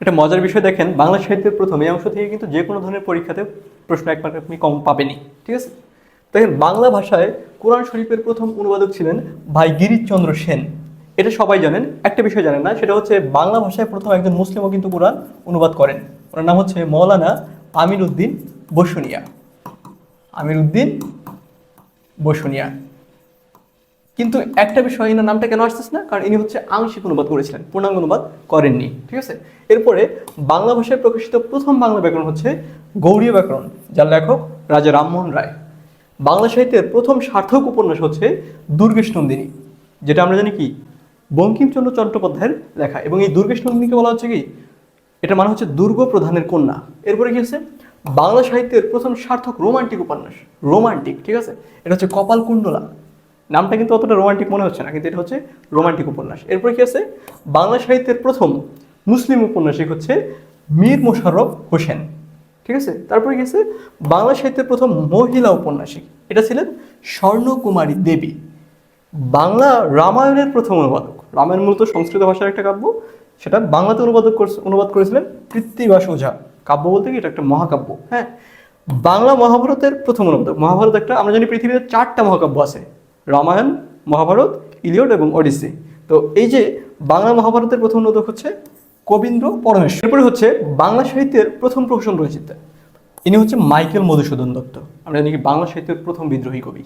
এটা মজার বিষয় দেখেন, বাংলা সাহিত্যের প্রথম এই অংশ থেকে কিন্তু যে কোনো ধরনের পরীক্ষাতে প্রশ্ন একবার আপনি কম পাবেনই, ঠিক আছে? দেখেন, বাংলা ভাষায় কোরআন শরীফের প্রথম অনুবাদক ছিলেন ভাই গিরিশচন্দ্র সেন। এটা সবাই জানেন, একটা বিষয় জানেন না, সেটা হচ্ছে বাংলা ভাষায় প্রথম একজন মুসলিমও কিন্তু কোরআন অনুবাদ করেন। ওনার নাম হচ্ছে মৌলানা আমির উদ্দিন বসুনিয়া। আমির উদ্দিন বসুনিয়া। কিন্তু একটা বিষয় এনার নামটা কেন আসতেছে না? কারণ ইনি হচ্ছে আংশিক অনুবাদ করেছিলেন, পূর্ণাঙ্গ অনুবাদ করেননি, ঠিক আছে? এরপরে বাংলা ভাষায় প্রকাশিত প্রথম বাংলা ব্যাকরণ হচ্ছে গৌড়ীয় ব্যাকরণ, যার লেখক রাজা রামমোহন রায়। বাংলা সাহিত্যের প্রথম সার্থক উপন্যাস হচ্ছে দুর্গেশ নন্দিনী যেটা আমরা জানি কি? বঙ্কিমচন্দ্র চট্টোপাধ্যায়ের লেখা। এবং এই দুর্গেশ নন্দিনীকে বলা হচ্ছে কি? এটা মানে হচ্ছে দুর্গ প্রধানের কন্যা। এরপরে কি আছে বাংলা সাহিত্যের প্রথম সার্থক রোমান্টিক উপন্যাস, রোমান্টিক, ঠিক আছে? এটা হচ্ছে কপাল কুণ্ডলা নামটা কিন্তু অতটা রোমান্টিক মনে হচ্ছে না, কিন্তু এটা হচ্ছে রোমান্টিক উপন্যাস। এরপরে কি আছে? বাংলা সাহিত্যের প্রথম মুসলিম উপন্যাসিক হচ্ছে মীর মোশাররফ হোসেন। ঠিক আছে? তারপরে কি আছে? বাংলা সাহিত্যের প্রথম মহিলা উপন্যাসিক। এটা ছিলেন স্বর্ণকুমারী দেবী। বাংলা রামায়ণের প্রথম অনুবাদক। রামায়ণ মূলত সংস্কৃত ভাষার একটা কাব্য। সেটা বাংলাতে অনুবাদক অনুবাদ করেছিলেন কৃত্তিবাস ওঝা কাব্য বলতে কি? এটা একটা মহাকাব্য। হ্যাঁ? বাংলা মহাভারতের প্রথম অনুবাদক। মহাভারত একটা, আমরা জানি পৃথিবীতে চারটা মহাকাব্য আছে। রামায়ণ, মহাভারত ইলিয়ড এবং ওডিসি। তো এই যে বাংলা মহাভারতের প্রথম অনুবাদক হচ্ছে কবীন্দ্র পরমেশ্বর। এরপরে হচ্ছে বাংলা সাহিত্যের প্রথম প্রহসন রচিত। ইনি হচ্ছে মাইকেল মধুসূদন দত্ত। আমরা জানি বাংলা সাহিত্যের প্রথম বিদ্রোহী কবি।